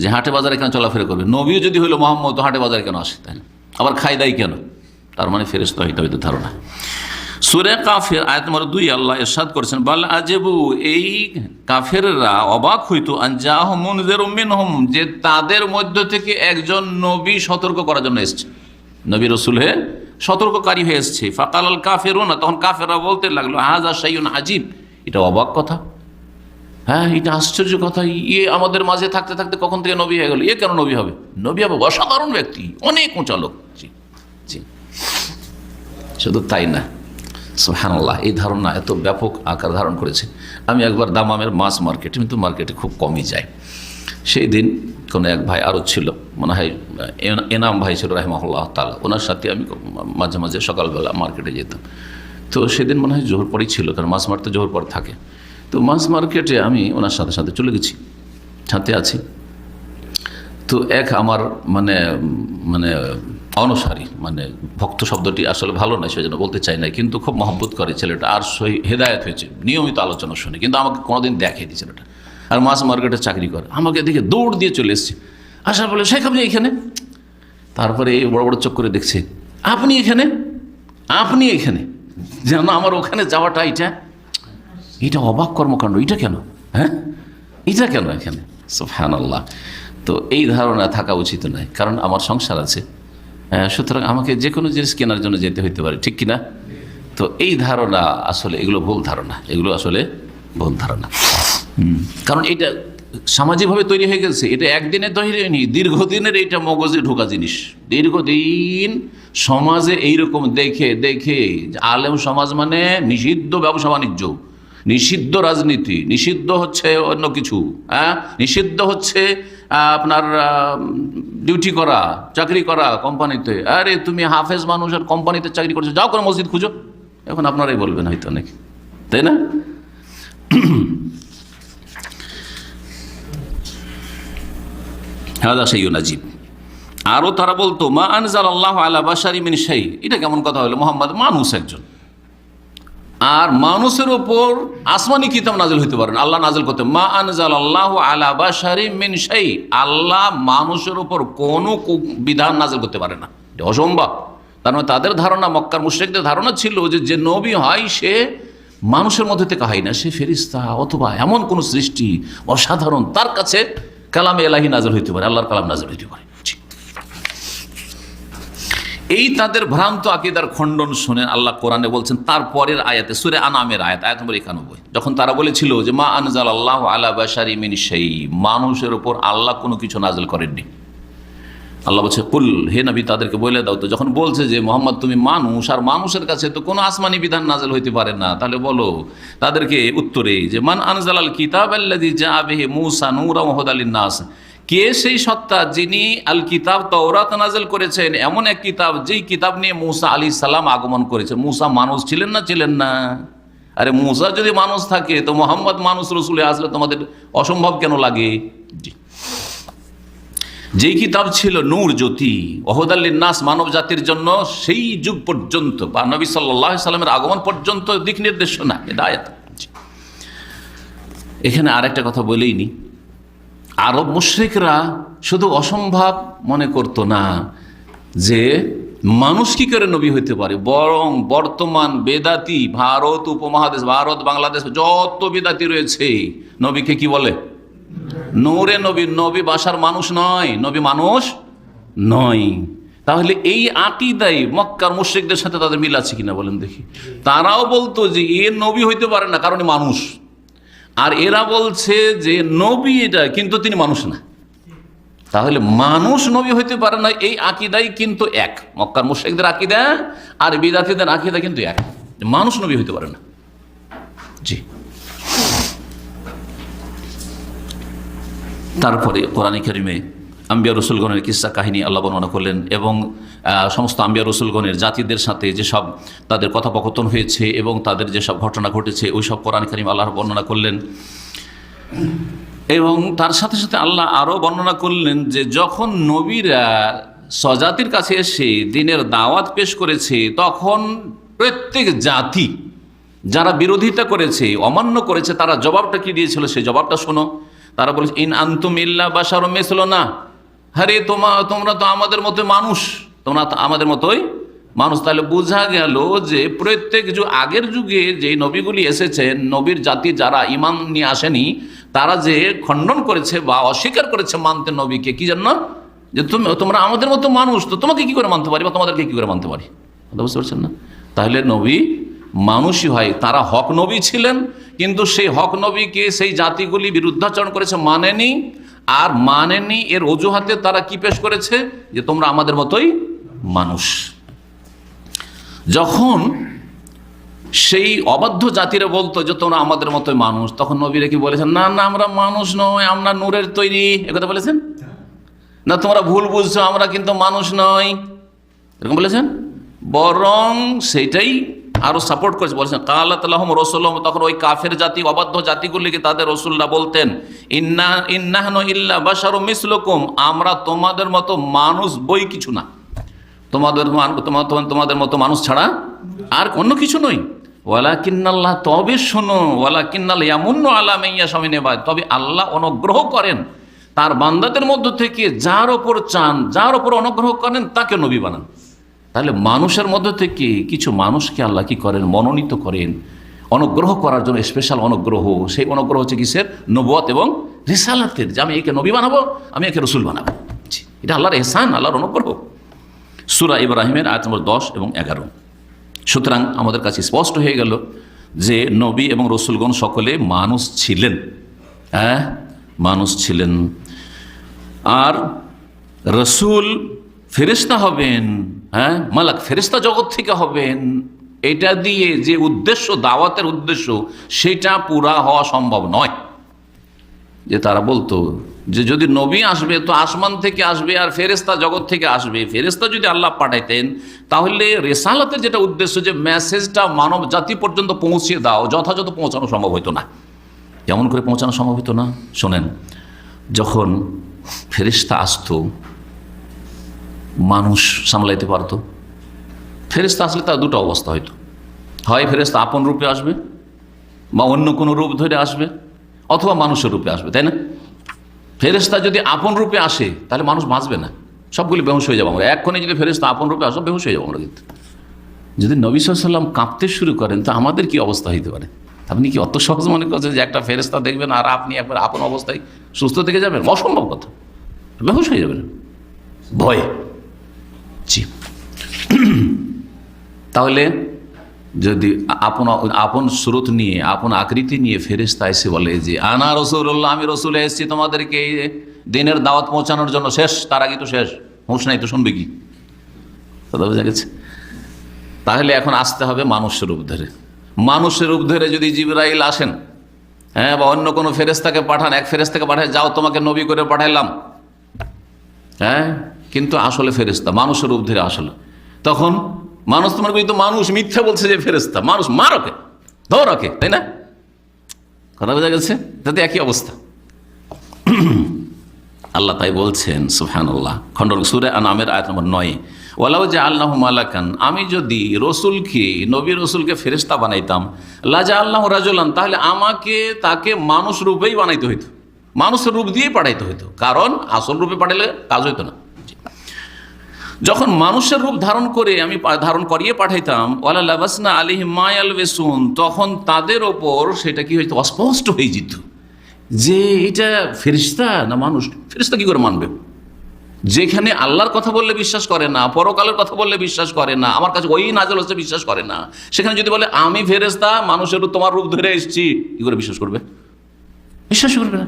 যে হাটে বাজারে কেন চলাফেরা করবে? নবীও যদি হইল মোহাম্মদ, তো হাটে বাজারে কেন আসে তাই না আবার খাই দাই কেন? তার মানে ফেরেস্তা হইতে হইতে ধারণা। সুরে কাফের আয়াত নম্বর দুই, আল্লাহ এরশাদ করেছেন, বাল আজেবু, এই কাফেররা অবাক হইতো যে তাদের মধ্য থেকে একজন নবী সতর্ক করার জন্য এসছে। নবী রসুল হয়ে সতর্ককারী হয়ে এসছে। ফাকাল কাফেরও না তখন কাফেররা বলতে লাগল হাজা সাইন আজিব এটা অবাক কথা। হ্যাঁ এটা আশ্চর্য কথা ইয়ে আমাদের মাঝে থাকতে থাকতে কখন থেকে নবী হয়ে গেল? এ কেন নবী হবে? নবী হবে অসাধারণ ব্যক্তি, অনেক উঁচা লোক। জি জি। শুধু তাই না সুহানাল্লাহ এই ধারণা এত ব্যাপক আকার ধারণ করেছে। আমি একবার দামামের মাছ মার্কেটে কিন্তু মার্কেটে খুব কমই যাই। সেই দিন কোনো এক ভাই আরও ছিল, মনে হয় এন- এনাম ভাই ছিল, রাহিমাহুল্লাহ তালা ওনার সাথে আমি মাঝে মাঝে সকালবেলা মার্কেটে যেতাম। তো সেদিন মনে হয় জোহর পরই ছিল, কারণ মাছ মারতে জোহর পর থাকে। তো মাছ মার্কেটে আমি ওনার সাথে সাথে চলে গেছি, সাথে আছি। তো এক আমার মানে মানে অনসারী মানে ভক্ত শব্দটি আসলে ভালো নয়, সেজন্য বলতে চাই না কিন্তু খুব মহব্বত করে ছেলেটা, আর সই হেদায়ত হয়েছে, নিয়মিত আলোচনা শুনে, কিন্তু আমাকে কোনোদিন দেখেনি ছেলেটা। আর মাছ মার্কেটে চাকরি করে, আমাকে দেখে দৌড় দিয়ে চলে এসছে। আসার বলে শেখ, আপনি এখানে? তারপরে এই বড় বড় চোখ করে দেখছে, আপনি এখানে? আপনি এখানে? যেন আমার ওখানে যাওয়াটা এটা এটা অবাক কর্মকাণ্ড এটা কেন? হ্যাঁ? এটা কেন এখানে? সোফান আল্লাহ তো এই ধারণা থাকা উচিত নয় কারণ আমার সংসার আছে। হ্যাঁ, সুতরাং আমাকে যে কোনো জিনিস কেনার জন্য যেতে হইতে পারে ঠিক কিনা? তো এই ধারণা আসলে এগুলো ভুল ধারণা এগুলো আসলে ভুল ধারণা। কারণ এটা সামাজিকভাবে তৈরি হয়ে গেছে এটা একদিনে তৈরি হয়নি দীর্ঘদিনের এটা মগজে ঢোকা জিনিস। দীর্ঘদিন সমাজে এইরকম দেখে দেখে আলেম সমাজ মানে নিষিদ্ধ ব্যবসা বাণিজ্য নিষিদ্ধ রাজনীতি, নিষিদ্ধ হচ্ছে অন্য কিছু হ্যাঁ? নিষিদ্ধ হচ্ছে আপনার ডিউটি করা, চাকরি করা কোম্পানিতে আরে, তুমি হাফেজ মানুষ আর কোম্পানিতে চাকরি করছ, যাও করে মসজিদ খুঁজো। এখন আপনারাই বলবেন হয়তো অনেক তাই না? নাজিব আরও তারা বলতো, মা আনজাল আল্লাহ আলা বাসারি মিন শাই। এটা কেমন কথা হলো? মোহাম্মদ মানুষ একজন। আর মানুষের ওপর আসমানি কিতাব নাজিল হইতে পারেন আল্লাহ নাজিল করতে মা আনজাল আল্লাহ মিন শাই। আল্লাহ মানুষের ওপর কোনো বিধান নাজিল করতে পারে না। এটা অসম্ভব। তার মানে তাদের ধারণা, মক্কার মুশ্রিকদের ধারণা ছিল যে যে নবী হয় সে মানুষের মধ্যে থেকে হয় না, সে ফেরিস্তা অথবা এমন কোন সৃষ্টি অসাধারণ, তার কাছে কালামে এলাহি নাজিল হইতে পারে, আল্লাহর কালাম নাজিল হইতে পারে। এই তাদের ভ্রান্ত আকিদার খণ্ডন শুনে আল্লাহ কোরআনে বলছেন, তারপরের আয়াতে, সুরে আনামের আয়াত আয়াত নম্বর একানব্বই, যখন তারা বলেছিল যে, মা আনজাল আল্লাহ আলা বাসারি মিন সেই মানুষের ওপর আল্লাহ কোনো কিছু নাজল করেননি। আল্লাহ বলছে, কুল, হে নবী, তাদেরকে বলে দাও তো, যখন বলছে যে, মোহাম্মদ, তুমি মানুষ, আর মানুষের কাছে তো কোনো আসমানি বিধান নাজল হইতে পারে না তাহলে বলো, তাদেরকে উত্তরে যে, মান আনজাল কিতাব আল্লাদি যা আবেহে মুসা নূরা মহদ আলী নাস কে সেই সত্তা যিনি আল কিতাব তওরাত নাজল করেছেন? এমন এক কিতাব, যেই কিতাব নিয়ে মুসা আলী সালাম আগমন করেছে। মুসা মানুষ ছিলেন না ছিলেন না। আরে মুসা যদি মানুষ থাকে, তো মোহাম্মদ মানুষ রসুলে আসলে তোমাদের অসম্ভব কেন লাগে? যেই কিতাব ছিল নূর জ্যোতি অহদাল্লিন নাস মানব জাতির জন্য, সেই যুগ পর্যন্ত বা নবী সাল্লাহ সাল্লামের আগমন পর্যন্ত দিক নির্দেশনা, হেদায়ত। এখানে আরেকটা কথা বলেই নি। আরব মুশ্রিকরা শুধু অসম্ভব মনে করতো না যে মানুষ কি করে নবী হইতে পারে? বরং বর্তমান বেদাতি, ভারত উপমহাদেশ, ভারত, বাংলাদেশ, যত বেদাতি রয়েছে, নবীকে কি বলে? নূরে নবী নবী বাসার মানুষ নয়, নবী মানুষ নয়। তাহলে এই আকিদাই মক্কার মুশ্রিকদের সাথে তাদের মিল আছে কিনা বলেন দেখি। তারাও বলতো যে এ নবী হইতে পারে না, কারণ মানুষ। আর এরা বলছে যে নবী এটা, কিন্তু তিনি মানুষ না। তাহলে মানুষ নবী হইতে পারে না, এই আকিদাই কিন্তু এক। মক্কার মুশেকদের আকিদা আর বিদাতিদের আকিদা কিন্তু এক। মানুষ নবী হইতে পারে না। জি। তারপরে কোরআন কারিমে আম্বিয়া রসুলগণের কিস্সা কাহিনী আল্লাহ বর্ণনা করলেন এবং সমস্ত আম্বিয়া রসুলগণের জাতিদের সাথে যেসব তাদের কথোপকথন হয়েছে এবং তাদের যেসব ঘটনা ঘটেছে ওই সব কোরআন কারিম আল্লাহর বর্ণনা করলেন। এবং তার সাথে সাথে আল্লাহ আরও বর্ণনা করলেন যে, যখন নবীরা স্বজাতির কাছে এসে দিনের দাওয়াত পেশ করেছে, তখন প্রত্যেক জাতি যারা বিরোধিতা করেছে, অমান্য করেছে, তারা জবাবটা কি দিয়েছিল? সেই জবাবটা শোনো। তারা বলেছে, ইন আন্তুম ইল্লা বাসার মেসলো না আরে তোমা, তোমরা তো আমাদের মতো মানুষ। তোমরা আমাদের মতোই মানুষ। তাহলে বোঝা গেল যে প্রত্যেক যুগ, আগের যুগে যে নবীগুলি এসেছেন, নবীর জাতি যারা ইমান নিয়ে আসেনি, তারা যে খণ্ডন করেছে বা অস্বীকার করেছে মানতে নবীকে, কি জন্য? যে তুমি, তোমরা আমাদের মতো মানুষ, তো তোমাকে কি করে মানতে পারি বা তোমাদেরকে কি করে মানতে পারি? বুঝতে পারছেন না? তাহলে নবী মানুষই হয়, তারা হক নবী ছিলেন, কিন্তু সেই হক নবীকে সেই জাতিগুলি বিরুদ্ধাচরণ করেছে, মানেনি। আর মানেনি এর অজুহাতে তারা কি পেশ করেছে? যে তোমরা আমাদের মতোই মানুষ। যখন সেই অবাধ্য জাতিরা বলতো যে তোমরা আমাদের মতোই মানুষ, তখন নবীরা কি বলেছেন? না না, আমরা মানুষ নয়, আমরা নূরের তৈরি। একথা বলেছেন? না, তোমরা ভুল বুঝছ, আমরা কিন্তু মানুষ নয় এরকম বলেছেন? বরং সেইটাই আরও সাপোর্ট করেছে, বলেছেন তালাহম রসুল্লাহ তখন ওই কাফের জাতি, অবাধ্য জাতিগুলিকে তাদের রসুল্লাহ বলতেন, ইন্না, ইন্নাহন ইল্লা বাসারু মিসলকুম আমরা তোমাদের মতো মানুষ বই কিছু না। তোমাদের তোমা- তোমা- তোমাদের মতো মানুষ ছাড়া আর অন্য কিছু নই। ওয়ালা তবে শোনো ওয়ালা ইয়ামুন্ন আলা মাইয়া স্বামী তবে আল্লাহ অনুগ্রহ করেন, তার বান্দাদের মধ্য থেকে যার ওপর চান, যার ওপর অনুগ্রহ করেন, তাকে নবী বানান। তাহলে মানুষের মধ্য থেকে কিছু মানুষকে আল্লাহ কি করেন? মনোনীত করেন। অনুগ্রহ করার জন্য স্পেশাল অনুগ্রহ। সেই অনুগ্রহ হচ্ছে কিসের? নবুয়ত এবং রিসালাতের। যে আমি একে নবী বানাবো, আমি একে রসুল বানাবো। এটা আল্লাহর এহসান, আল্লাহর অনুগ্রহ। সুরা ইব্রাহিমের আয়াত নম্বর দশ এবং এগারো। সুতরাং আমাদের কাছে স্পষ্ট হয়ে গেল যে নবী এবং রসুলগণ সকলে মানুষ ছিলেন। হ্যাঁ? মানুষ ছিলেন। আর রসুল ফেরেস্তা হবেন হ্যাঁ? মালাক ফেরেস্তা জগৎ থেকে হবেন। এটা দিয়ে যে উদ্দেশ্য, দাওয়াতের উদ্দেশ্য, সেটা পুরা হওয়া সম্ভব নয়। যে তারা বলতো, যে যদি নবী আসবে, তো আসমান থেকে আসবে আর ফেরেস্তা জগৎ থেকে আসবে। ফেরেস্তা যদি আল্লাহ পাঠাইতেন, তাহলে রেসালাতের যেটা উদ্দেশ্য, যে মেসেজটা মানব জাতি পর্যন্ত পৌঁছে দাও, যথাযথ পৌঁছানো সম্ভব হতো না। কেমন করে পৌঁছানো সম্ভব হতো না? শোনেন, যখন ফেরিস্তা আসতো মানুষ সামলাইতে পারতো। ফেরিস্তা আসলে তার দুটো অবস্থা হয়তো হয় ফেরিস্তা আপন রূপে আসবে বা অন্য কোনো রূপ ধরে আসবে অথবা মানুষের রূপে আসবে, তাই না? ফেরেস্তা যদি আপন রূপে আসে, তাহলে মানুষ বাঁচবে না। সবগুলি বেহুশ হয়ে যাব আমরা। এক্ষণে যদি ফেরেস্তা আপন রূপে আসো, বেহুশ হয়ে যাব আমরা কিন্তু। যদি নবী সাল্লাম কাঁপতে শুরু করেন, তো আমাদের কি অবস্থা হইতে পারে? আপনি কি অত সহজ মনে করছেন যে একটা ফেরেস্তা দেখবেন আর আপনি একবার আপন অবস্থায় সুস্থ থেকে যাবেন? অসম্ভব কথা। বেহুশ হয়ে যাবেন। ভয়ে। জি তাহলে যদি আপন আপন স্রোত নিয়ে, আপন আকৃতি নিয়ে ফেরেস্তা এসে বলে যে, আনা রসুল্লাহ আমি রসুল এসেছি তোমাদেরকে দিনের দাওয়াত পৌঁছানোর জন্য শেষ, তার আগে তো শেষ। হুঁশ নাই তো শুনবে কি? কথা বোঝা গেছে। তাহলে এখন আসতে হবে মানুষের রূপ ধরে মানুষের রূপ ধরে যদি জিবরাইল আসেন হ্যাঁ বা অন্য কোনো ফেরেস্তাকে পাঠান, এক ফেরেস্তাকে পাঠায়, যাও, তোমাকে নবী করে পাঠাইলাম। হ্যাঁ কিন্তু আসলে ফেরেস্তা মানুষের রূপ ধরে আসলে। তখন মানুষ তোমার কিন্তু মানুষ মিথ্যা বলছে যে ফেরেস্তা মানুষ মারকে ধরকে তাই না? কথা বোঝা গেছে? তাতে একই অবস্থা। আল্লাহ তাই বলছেন সুফহানুল্লাহ খন্ডন সুরে নামের আয়াত নম্বর নয়। ওয়ালাউ যে আল্লাহ মালাকান, আমি যদি রসুলকে, নবী রসুলকে ফেরেস্তা বানাইতাম লাজা আল্লাহ রাজুলান, তাহলে আমাকে তাকে মানুষ রূপেই বানাইতে হইতো। মানুষের রূপ দিয়েই পাঠাইতে হইতো। কারণ আসল রূপে পাঠাইলে কাজ হইতো না। যখন মানুষের রূপ ধারণ করে আমি ধারণ করিয়ে পাঠাইতাম, ওয়ালা লাবাসনা আলিহ মায়াল বেসুন তখন তাদের ওপর সেটা কি হইতো? অস্পষ্ট হয়ে যেত। যে এটা ফেরিস্তা না মানুষ? ফেরিস্তা কি করে মানবে? যেখানে আল্লাহর কথা বললে বিশ্বাস করে না, পরকালের কথা বললে বিশ্বাস করে না, আমার কাছে ওই নাজল হচ্ছে বিশ্বাস করে না। সেখানে যদি বলে, আমি ফেরেস্তা মানুষের তোমার রূপ ধরে এসেছি, কি করে বিশ্বাস করবে? বিশ্বাস করবে না।